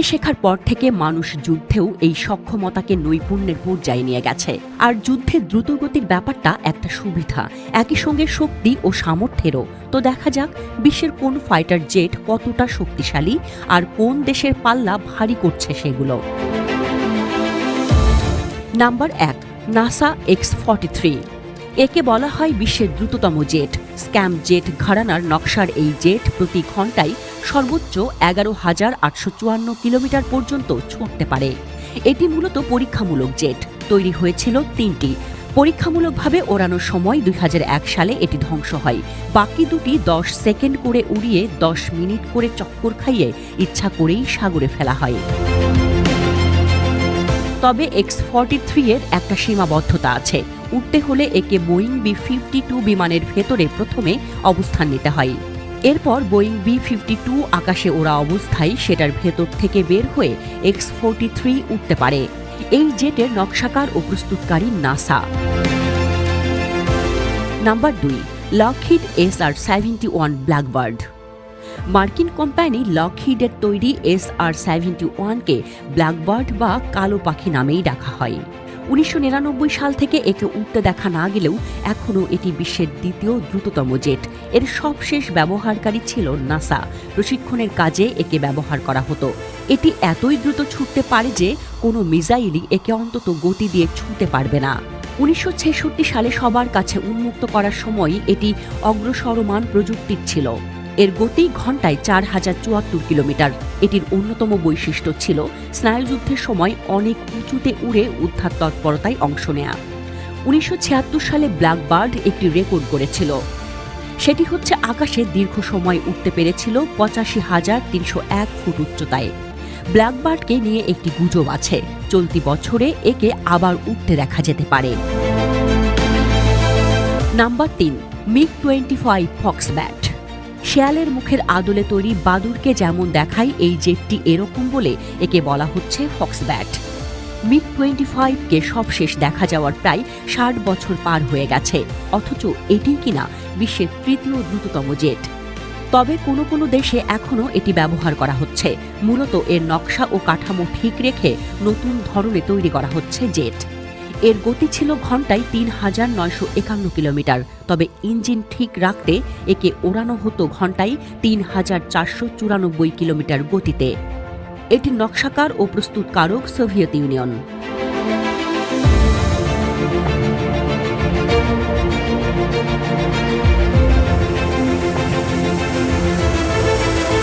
উড়তে শেখার পর থেকে মানুষ যুদ্ধেও এই সক্ষমতাকে নৈপুণ্যের পর্যায়ে নিয়ে গেছে। আর যুদ্ধে দ্রুতগতির ব্যাপারটা একটা সুবিধা। একই সঙ্গে শক্তি ও সামর্থ্যেরও। তো দেখা যাক, বিশ্বের কোন ফাইটার জেট কতটা শক্তিশালী আর কোন দেশের পাল্লা ভারী করছে সেগুলো। নাম্বার এক, নাসা এক্স ফর্টি থ্রি। একে বলা হয় বিশ্বের দ্রুততম জেট। স্ক্যাম জেট ঘরানার নকশার এই জেট প্রতি ঘন্টায় সর্বোচ্চ এগারো হাজার আটশো চুয়ান্ন কিলোমিটার পর্যন্ত ছুটতে পারে। এটি মূলত পরীক্ষামূলক জেট। তৈরি হয়েছিল তিনটি। পরীক্ষামূলকভাবে ওড়ানোর সময় দুই হাজার এক সালে এটি ধ্বংস হয়। বাকি দুটি দশ সেকেন্ড করে উড়িয়ে দশ মিনিট করে চক্কর খাইয়ে ইচ্ছা করেই সাগরে ফেলা হয়। তবে এক্স ফর্টি থ্রি এর একটা সীমাবদ্ধতা আছে। উঠতে হলে একে বোয়িং বি ফিফটি টু বিমানের ভেতরে প্রথমে অবস্থান নিতে হয়। এরপর বোয়িং বি ফিফটি টু আকাশে ওড়া অবস্থায় সেটার ভেতর থেকে বের হয়ে এক্স ফোরটি থ্রি উঠতে পারে। এই জেটের নকশাকার ও প্রস্তুতকারী নাসা। নাম্বার দুই, Lockheed S R seventy one blackbird. মার্কিন কোম্পানি লকহিডের তৈরি এস আর সেভেন্টি ওয়ানকে ব্ল্যাকবার্ড বা কালো পাখি নামেই ডাকা হয়। উনিশশো নিরানব্বই সাল থেকে একে উঠতে দেখা না গেলেও এখনও এটি বিশ্বের দ্বিতীয় দ্রুততম জেট। এর সবশেষ ব্যবহারকারী ছিল নাসা। প্রশিক্ষণের কাজে একে ব্যবহার করা হতো। এটি এতই দ্রুত ছুটতে পারে যে কোনো মিসাইলই একে অন্তত গতি দিয়ে ছুটতে পারবে না। উনিশশো ছেষট্টি সালে সবার কাছে উন্মুক্ত করার সময় এটি অগ্রসরমান প্রযুক্তির ছিল। এর গতি ঘন্টায় চার হাজার চুয়াত্তর কিলোমিটার। এটির অন্যতম বৈশিষ্ট্য ছিল স্নায়ুযুদ্ধের সময় অনেক উঁচুতে উড়ে উদ্ধার তৎপরতায় অংশ নেয়া। উনিশশো ছিয়াত্তর সালে ব্ল্যাকবার্ড একটি রেকর্ড করেছিল। সেটি হচ্ছে আকাশে দীর্ঘ সময় উঠতে পেরেছিল পঁচাশি হাজার তিনশো এক ফুট উচ্চতায়। ব্ল্যাকবার্ডকে নিয়ে একটি গুজব আছে। চলতি বছরে একে আবার উঠতে দেখা যেতে পারে। নাম্বার তিন, MiG twenty five foxbat শেয়ালের মুখের আদলে তৈরি বাদুরকে যেমন দেখায় এই জেটটি এরকম বলে একে বলা হচ্ছে ফক্স ব্যাট মিগ টোয়েন্টি ফাইভকে সবশেষ দেখা যাওয়ার প্রায় ষাট বছর পার হয়ে গেছে, অথচ এটি কিনা বিশ্বের তৃতীয় দ্রুততম জেট। তবে কোনো কোনো দেশে এখনও এটি ব্যবহার করা হচ্ছে। মূলত এর নকশা ও কাঠামো ঠিক রেখে নতুন ধরনে তৈরি করা হচ্ছে জেট। এর গতি ছিল ঘন্টায় তিন হাজার নয়শো একান্ন কিলোমিটার। তবে ইঞ্জিন ঠিক রাখতে একে ওড়ানো হতো ঘন্টায় তিন হাজার চারশো চুরানব্বই কিলোমিটার গতিতে। এটির নকশাকার ও প্রস্তুতকারক সোভিয়েত ইউনিয়ন।